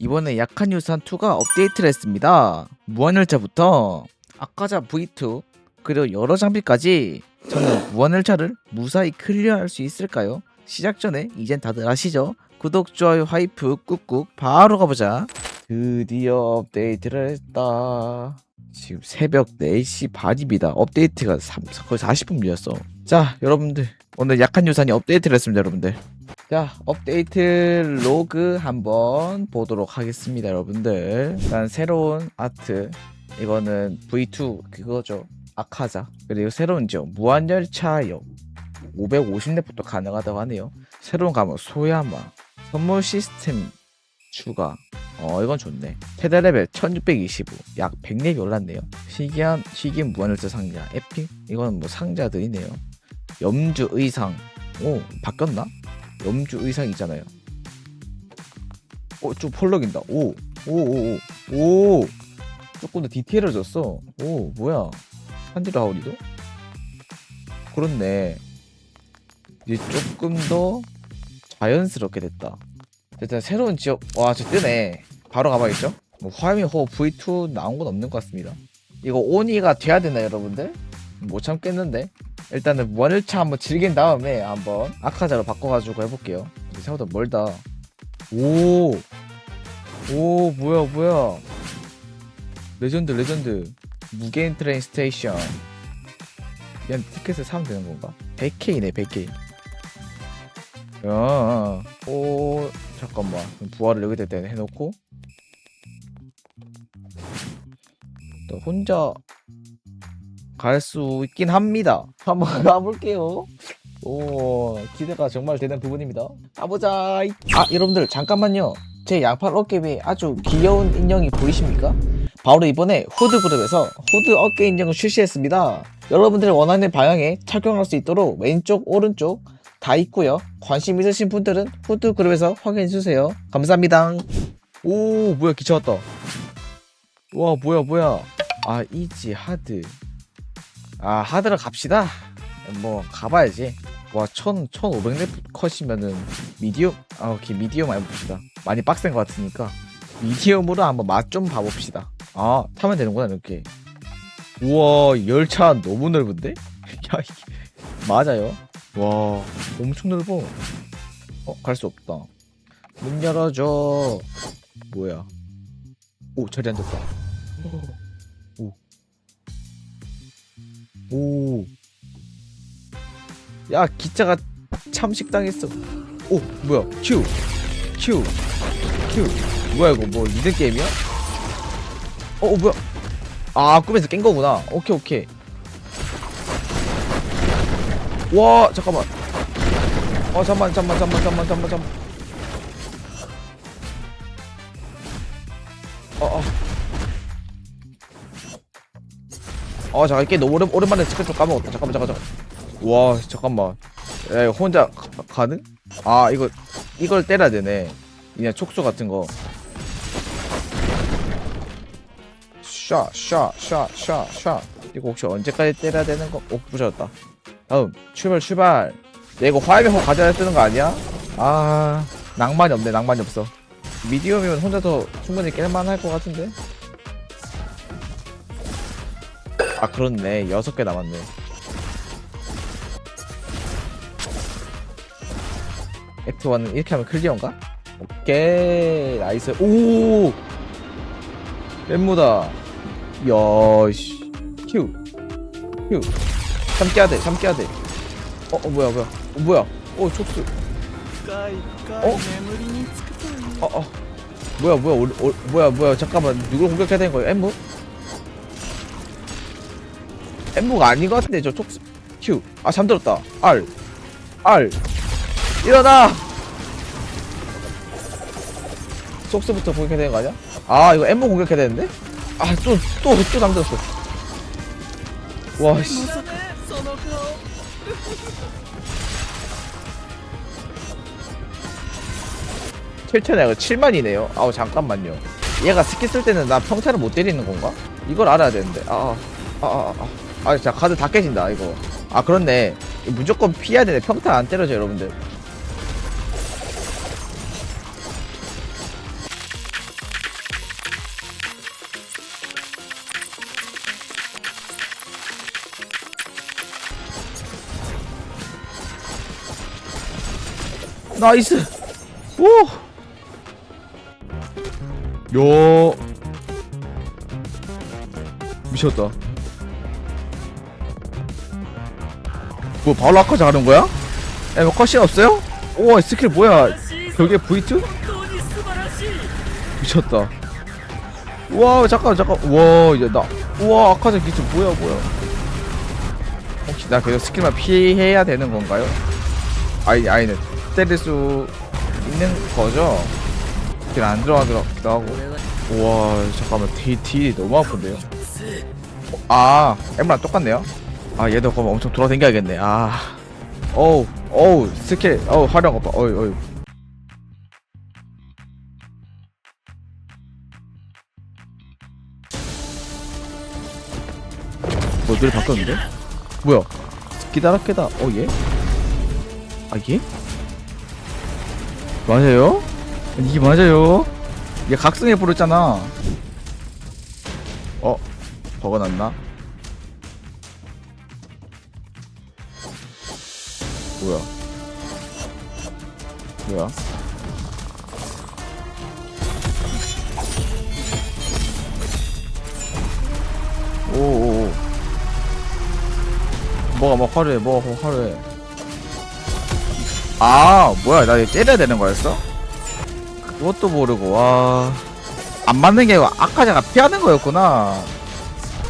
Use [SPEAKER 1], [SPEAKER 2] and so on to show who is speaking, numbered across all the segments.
[SPEAKER 1] 이번에 약한 유산 2가 업데이트를 했습니다. 무한열차부터 아까자 V2 그리고 여러 장비까지 저는 무한열차를 무사히 클리어할 수 있을까요? 시작 전에 이젠 다들 아시죠? 구독, 좋아요, 하이프 꾹꾹 바로 가보자. 드디어 업데이트를 했다. 지금 새벽 4시 반입니다. 업데이트가 3, 거의 40분 밀렸어. 자, 여러분들 오늘 약한 유산이 업데이트를 했습니다, 여러분들. 자, 업데이트 로그 한번 보도록 하겠습니다, 여러분들. 일단 새로운 아트. 이거는 V2 그거죠. 아카자. 그리고 새로운 지역 무한열차역 550렙부터 가능하다고 하네요. 새로운 과목 소야마. 선물 시스템 추가. 어, 이건 좋네. 최대 레벨 1625. 약 100렙이 올랐네요. 희귀한, 희귀 무한열차 상자. 에픽. 이건 뭐 상자들이네요. 염주 의상. 오, 바뀌었나? 염주 의상이잖아요. 어, 좀 펄럭인다. 오, 오, 오, 오, 오. 조금 더 디테일을 줬어. 오, 뭐야? 한디로 하울이도? 그렇네. 이제 조금 더 자연스럽게 됐다. 일단 새로운 지역, 와, 저 뜨네. 바로 가봐야겠죠? 뭐, 화염의 호 V2 나온 건 없는 것 같습니다. 이거 오니가 돼야 되나, 여러분들? 못 참겠는데? 일단은 무한열차 한번 즐긴 다음에 한번 아카자로 바꿔가지고 해볼게요. 생각보다 멀다. 오, 오 뭐야 뭐야. 레전드 레전드. 무게인 트레인 스테이션. 그냥 티켓을 사면 되는 건가? 100K네 100K. 야, 오 잠깐만 부활을 여기다 해놓고 또 혼자 갈 수 있긴 합니다. 한번 가볼게요. 오, 기대가 정말 되는 부분입니다. 가보자. 아, 여러분들, 잠깐만요. 제 양팔 어깨 위에 아주 귀여운 인형이 보이십니까? 바로 이번에 후드 그룹에서 후드 어깨 인형을 출시했습니다. 여러분들이 원하는 방향에 착용할 수 있도록 왼쪽, 오른쪽 다 있고요. 관심 있으신 분들은 후드 그룹에서 확인해 주세요. 감사합니다. 오, 뭐야, 기차 왔다. 와, 뭐야, 뭐야. 아, 이지, 하드. 아 하드를 갑시다. 뭐 가봐야지. 와 1000, 1500렙 컷이면은 미디엄 아 오케이 미디엄 해봅시다. 많이 빡센 것 같으니까. 미디엄으로 한번 맛 좀 봐봅시다. 아 타면 되는구나 이렇게. 우와 열차 너무 넓은데? 야 맞아요? 와 엄청 넓어. 어 갈 수 없다. 문 열어줘. 뭐야? 오 자리 앉았다 오. 야, 기차가 참식당했어. 오, 뭐야? 큐. 큐. 큐. 뭐야, 이거 뭐, 리듬 게임이야? 어, 어, 뭐야? 아, 꿈에서 깬 거구나. 오케이, 오케이. 와, 잠깐만. 어, 잠만, 잠만, 잠만, 잠만, 잠만, 잠만. 어, 어. 아 잠깐 이게 너무 오랜, 오랜만에 스크좀 까먹었다 잠깐만 잠깐 잠깐 와 잠깐만 야 이거 혼자 가, 가능? 아 이거 이걸 때려야 되네 그냥 촉수 같은 거 샤, 샤, 샤, 샤, 샤. 이거 혹시 언제까지 때려야 되는 거? 오, 부셨다. 다음, 출발, 출발. 야, 이거 화염의 호 가져야 쓰는 거 아니야? 아, 낭만이 없네, 낭만이 없어. 미디엄이면 혼자서 충분히 깰만 할 것 같은데? 아 그렇네. 여섯 개 남았네. 액트 1은 이렇게 하면 클리어인가? 오케이 나이스. 오! 랩무다. 야씨. 큐. 큐. 참깨야 돼 참깨야 돼 어 어, 뭐야 뭐야. 어, 뭐야. 어 촉수. 어? 어, 어. 뭐야 뭐야. 오, 오, 뭐야 뭐야. 잠깐만. 누굴 공격해야 되는 거야 엠무? 엠무가 아닌 것 같은데 저 촉수 Q 아 잠들었다. R. R. 일어나! 속스부터 공격해야 되는 거 아니야? 아 이거 엠무 공격해야 되는데? 아 또 또 또 잠들었어. 와씨. 칠천에 이거 7만이네요. 아우 잠깐만요. 얘가 스킬 쓸 때는 나 평타를 못 때리는 건가? 이걸 알아야 되는데. 아아아아 아, 아, 아, 아 진짜 카드 다 깨진다 이거. 아 그렇네. 무조건 피해야 되네. 평타 안 때려져 여러분들. 나이스! 오요! 미쳤다. 뭐 바로 아까 잘하는 거야? 에, 뭐 컷이 없어요? 우와 스킬 뭐야? 벽에 V2? 미쳤다. 우와 잠깐 잠깐 우와 이제 나 우와 아카자 기술 뭐야 뭐야? 혹시 나 계속 스킬만 피해야 되는 건가요? 아니 아니네 때릴 수 있는 거죠? 스킬 안 들어가기도 하고. 우와 잠깐만 딜, 딜이 너무 아픈데요? 어, 아 엠랑 똑같네요? 아 얘도 그럼 엄청 돌아다녀야겠네 아 어우 어우 스킬 어우 활용 오빠 어이 어이 뭐 노래 바뀌었는데? 뭐야 기다라 깨다 어 얘? 아 얘? 맞아요? 이게 맞아요? 얘 각성해 부르잖아 어? 버거 났나? 뭐야? 뭐야? 오오오 뭐가 막 화려해 뭐가 막 화려해 아 뭐야 나 이거 때려야 되는 거였어? 그것도 모르고 와 안 맞는 게 아까 제가 피하는 거였구나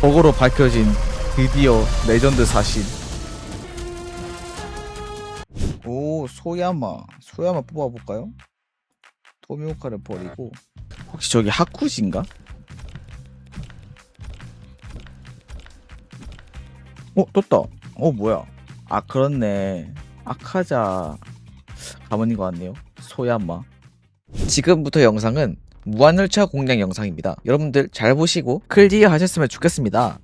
[SPEAKER 1] 버거로 밝혀진 드디어 레전드 사실 오 소야마 소야마 뽑아볼까요? 토미오카를 버리고. 혹시 저기 하쿠지인가? 어 떴다. 어 뭐야? 아 그렇네. 아카자 가문인 것 같네요. 소야마. 지금부터 영상은 무한열차 공략 영상입니다. 여러분들 잘 보시고 클리어 하셨으면 좋겠습니다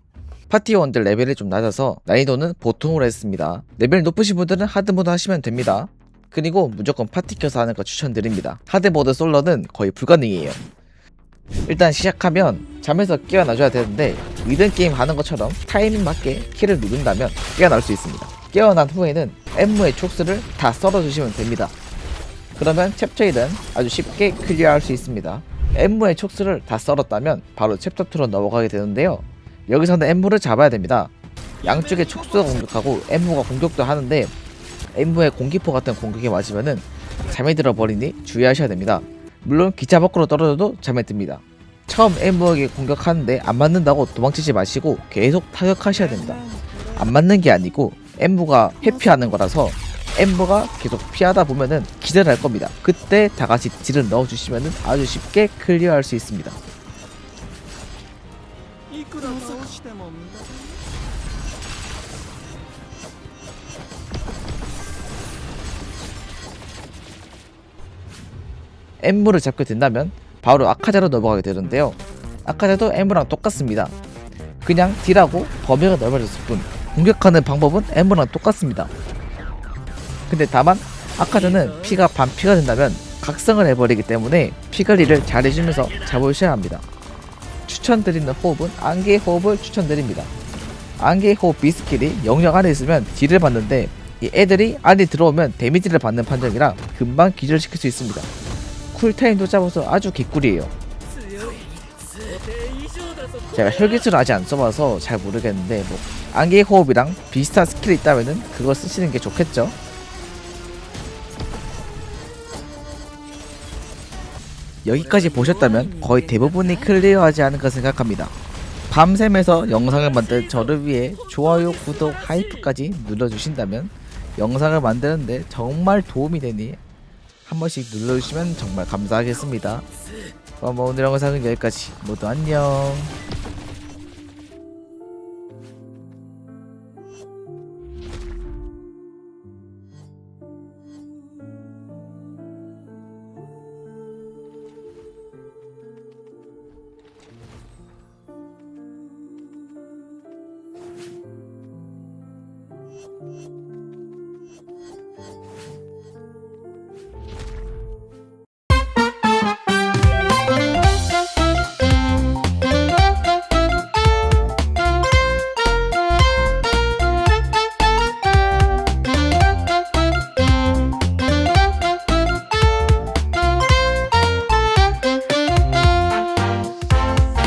[SPEAKER 1] 파티원들 레벨이 좀 낮아서 난이도는 보통으로 했습니다. 레벨 높으신 분들은 하드모드 하시면 됩니다. 그리고 무조건 파티 켜서 하는 거 추천드립니다. 하드모드 솔러는 거의 불가능이에요. 일단 시작하면 잠에서 깨어나줘야 되는데 리듬 게임 하는 것처럼 타이밍 맞게 키를 누른다면 깨어날 수 있습니다. 깨어난 후에는 엠무의 촉수를 다 썰어주시면 됩니다. 그러면 챕터 1은 아주 쉽게 클리어할 수 있습니다. 엠무의 촉수를 다 썰었다면 바로 챕터 2로 넘어가게 되는데요. 여기서는 엠무를 잡아야 됩니다. 양쪽에 촉수가 공격하고 엠무가 공격도 하는데 엠무의 공기포 같은 공격에 맞으면은 잠에 들어 버리니 주의하셔야 됩니다. 물론 기차 밖으로 떨어져도 잠에 듭니다. 처음 엠무에게 공격하는데 안 맞는다고 도망치지 마시고 계속 타격하셔야 됩니다. 안 맞는 게 아니고 엠무가 회피하는 거라서 엠무가 계속 피하다 보면은 기절할 겁니다. 그때 다 같이 딜을 넣어주시면은 아주 쉽게 클리어할 수 있습니다. 엠무를 잡게 된다면 바로 아카자로 넘어가게 되는데요. 아카자도 엠무랑 똑같습니다. 그냥 딜하고 범위가 넓어졌을 뿐 공격하는 방법은 엠무랑 똑같습니다. 근데 다만 아카자는 피가 반피가 된다면 각성을 해버리기 때문에 피 관리를 잘 해주면서 잡으셔야 합니다. 추천드리는 호흡은 안개 호흡을 추천드립니다. 안개 호흡 비스킬이 영역 안에 있으면 딜을 받는데 이 애들이 안에 들어오면 데미지를 받는 판정이라 금방 기절시킬 수 있습니다. 풀타임 도 잡아서 아주 개꿀이에요. 제가 혈기술을 아직 안 써봐서 잘 모르겠는데 뭐 안개 호흡이랑 비슷한 스킬이 있다면 그거 쓰시는 게 좋겠죠. 여기까지 보셨다면 거의 대부분이 클리어하지 않을까 생각합니다. 밤샘에서 영상을 만들 저를 위해 좋아요, 구독, 하이프까지 눌러주신다면 영상을 만드는데 정말 도움이 되니 한 번씩 눌러주시면 정말 감사하겠습니다. 그럼 오늘 영상은 여기까지 모두 안녕